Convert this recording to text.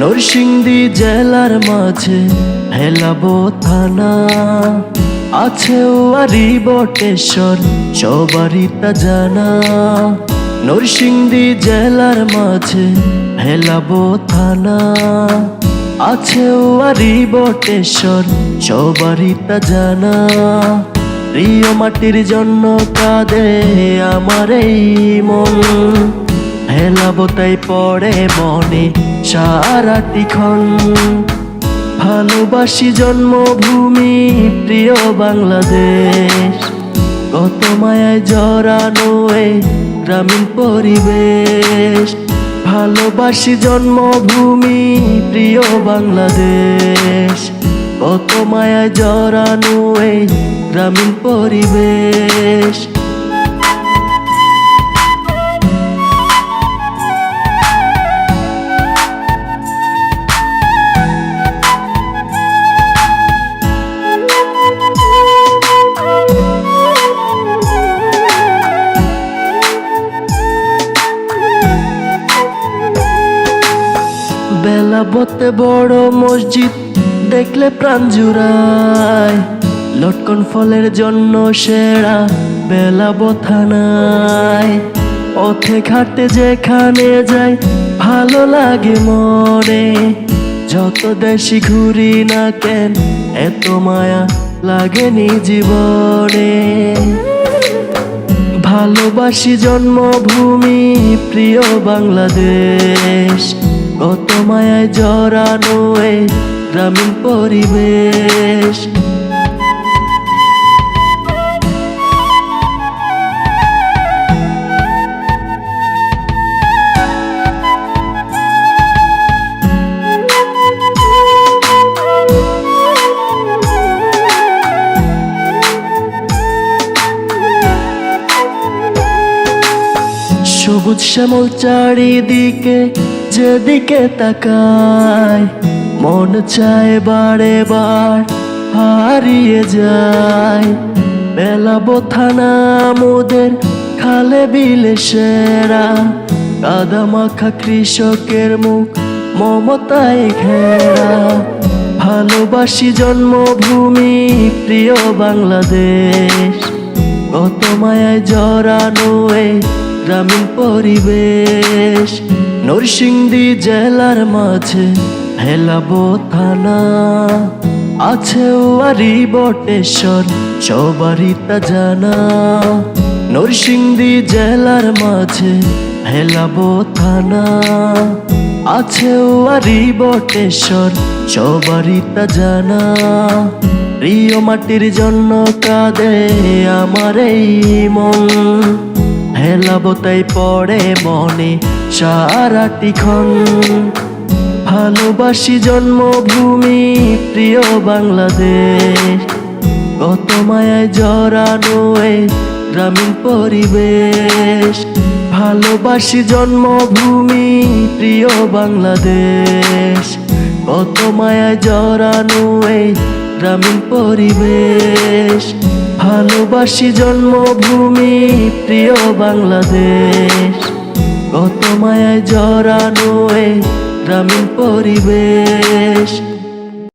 নরসিংদী জেলার মাঝে হেলাবো থানা। আছে ওয়ারি বটেশ্বর, সবারই তা জানা। নরসিংদী জেলার মাঝে হেলাবো থানা। আছে ওয়ারি বটেশ্বর, সবারই তা জানা। প্রিয় মাটির জন্য কাঁদে আমার এই মন। হেলাবো তাই পড়ে মনে সারাটি ক্ষণ। ভালোবাসি জন্মভূমি, প্রিয় বাংলাদেশ। কত মায়ায় জড়ানো এই গ্রামীণ পরিবেশ। ভালোবাসি জন্মভূমি, প্রিয় বাংলাদেশ। কত মায়ায় জড়ানো গ্রামীণ পরিবেশ। বেলা বতে বড় মসজিদ, দেখলে প্রাণ জুড়ায়। লটকন ফলের জন্য সেরা বেলা বথানায় পথে ঘাটে যেখানে যাই, ভালো লাগে মনে। যত দেশি ঘুরি না কেন, এত মায়া লাগেনি জীবনে। ভালোবাসি জন্মভূমি, প্রিয় বাংলাদেশ। কত মায়ায় জড়ানো গ্রামীণ পরিবেশ। সবুজ শ্যামল চারিদিকে যেদিকে তাকায় মন চায় বারে বার হারিয়ে যায় বেলা বোথানা মোদের খালে বিলে সেরা। কাদা মাখা কৃষকের মুখ মমতায় ঘেরা। ভালোবাসি জন্মভূমি, প্রিয় বাংলাদেশ। কত মায়ায় জড়ানো এই গ্রামীণ পরিবেশ। নরসিংদী জেলার মাঝে হেলাবো থানা। আছে ওয়ারি বটেশ্বর, সবারই তা জানা। নরসিংদী জেলার মাঝে হেলাবো থানা। আছে ওয়ারি বটেশ্বর, সবারই তা জানা। প্রিয় মাটির জন্য কাঁদে আমার এই মন। হেলাবো তাই পড়ে মনে সারাটি ক্ষণ। ভালোবাসি জন্মভূমি, প্রিয় বাংলাদেশ। কত মায়ায় জড়ানো গ্রামীণ পরিবেশ। ভালোবাসি জন্মভূমি, প্রিয় বাংলাদেশ। কত মায়ায় জড়ানো গ্রামীণ পরিবেশ। ভালোবাসি জন্মভূমি প্রিয় বাংলাদেশ। কত মায়ায় জড়ানো গ্রামীণ পরিবেশ।